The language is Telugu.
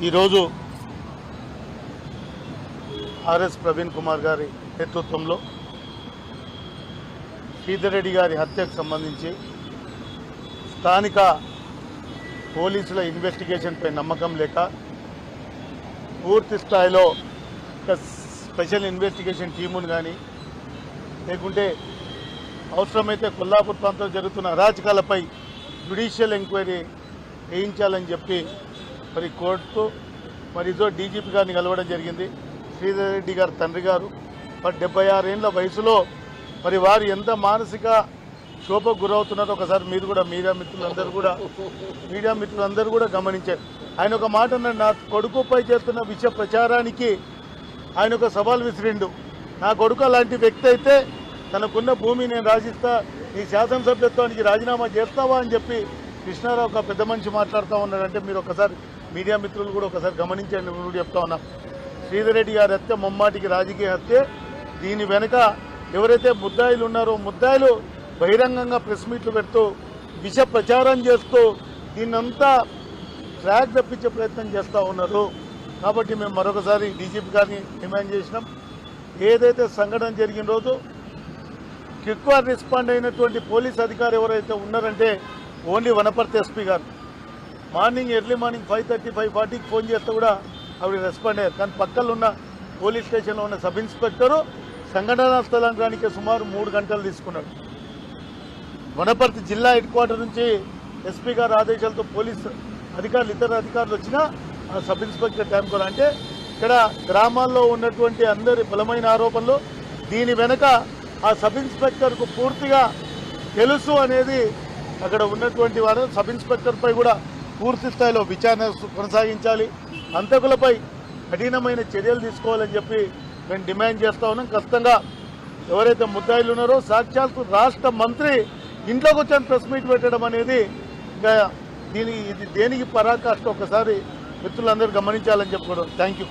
ఈరోజు ఆర్ఎస్ ప్రవీణ్ కుమార్ గారి నేతృత్వంలో శ్రీధర్ రెడ్డి గారి హత్యకు సంబంధించి స్థానిక పోలీసుల ఇన్వెస్టిగేషన్పై నమ్మకం లేక పూర్తి స్థాయిలో ఒక స్పెషల్ ఇన్వెస్టిగేషన్ టీమును కానీ లేకుంటే అవసరమైతే కొల్లాపూర్ ప్రాంతంలో జరుగుతున్న అరాచకాలపై జ్యుడిషియల్ ఎంక్వైరీ వేయించాలని చెప్పి మరి కోర్టు మరి ఇదో డీజీపీ గారిని కలవడం జరిగింది. శ్రీధర్ రెడ్డి గారి తండ్రి గారు. మరి డెబ్బై ఆరేళ్ళ వయసులో మరి వారు ఎంత మానసిక శోభకు గురవుతున్నారో ఒకసారి మీరు కూడా మీడియా మిత్రులందరూ కూడా మీడియా మిత్రులందరూ కూడా గమనించారు. ఆయన ఒక మాట అన్నాడు నా కొడుకుపై చేస్తున్న విష ప్రచారానికి ఆయన ఒక సవాల్ విసిరిండు. నా కొడుకు అలాంటి వ్యక్తి అయితే తనకున్న భూమి నేను రాజిస్తా నీ శాసనసభ్యత్వానికి రాజీనామా చేస్తావా? అని చెప్పి కృష్ణారావు ఒక పెద్ద మనిషి మాట్లాడుతూ ఉన్నాడంటే మీరు ఒకసారి మీడియా మిత్రులు కూడా ఒకసారి గమనించండి నువ్వు కూడా చెప్తా ఉన్నా. శ్రీధర్ రెడ్డి గారి హత్య ముమ్మాటికి రాజకీయ హత్య. దీని వెనుక ఎవరైతే ముద్దాయిలు ఉన్నారో ముద్దాయిలు బహిరంగంగా ప్రెస్ మీట్లు పెడుతూ విష ప్రచారం చేస్తూ దీన్నంతా ట్రాక్ తప్పించే ప్రయత్నం చేస్తూ ఉన్నారు. కాబట్టి మేము మరొకసారి డీజీపీ గారిని డిమాండ్ చేసినాం. ఏదైతే సంఘటన జరిగిన రోజు ఎక్కువ రెస్పాండ్ అయినటువంటి పోలీస్ అధికారి ఎవరైతే ఉన్నారంటే ఓన్లీ వనపర్తి ఎస్పీ గారు. Morning early morning five thirty five ఫార్టీకి ఫోన్ చేస్తే కూడా ఆవిడ రెస్పాండ్ అయ్యారు. కానీ పక్కలో ఉన్న పోలీస్ స్టేషన్లో ఉన్న సబ్ ఇన్స్పెక్టరు సంఘటనా స్థలానికి సుమారు మూడు గంటలు తీసుకున్నాడు. వనపర్తి జిల్లా హెడ్ క్వార్టర్ నుంచి ఎస్పీ గారి ఆదేశాలతో పోలీస్ అధికారులు ఇతర అధికారులు వచ్చినా ఆ సబ్ ఇన్స్పెక్టర్ ట్యాంకోర్ అంటే ఇక్కడ గ్రామాల్లో ఉన్నటువంటి అందరి బలమైన ఆరోపణలు దీని వెనక ఆ సబ్ ఇన్స్పెక్టర్కు పూర్తిగా తెలుసు అనేది అక్కడ ఉన్నటువంటి వారు సబ్ ఇన్స్పెక్టర్పై కూడా పూర్తి స్థాయిలో విచారణ కొనసాగించాలి. హంతకులపై కఠినమైన చర్యలు తీసుకోవాలని చెప్పి మేము డిమాండ్ చేస్తా ఉన్నాం. ఖచ్చితంగా ఎవరైతే ముద్దాయిలు ఉన్నారో సాక్షాత్తు రాష్ట్ర మంత్రి ఇంట్లోకి వచ్చాను ప్రెస్ మీట్ పెట్టడం అనేది ఇంకా దీని ఇది దేనికి పరాకాష్ట ఒకసారి మిత్రులందరూ గమనించాలని చెప్పుకోవడం థ్యాంక్ యూ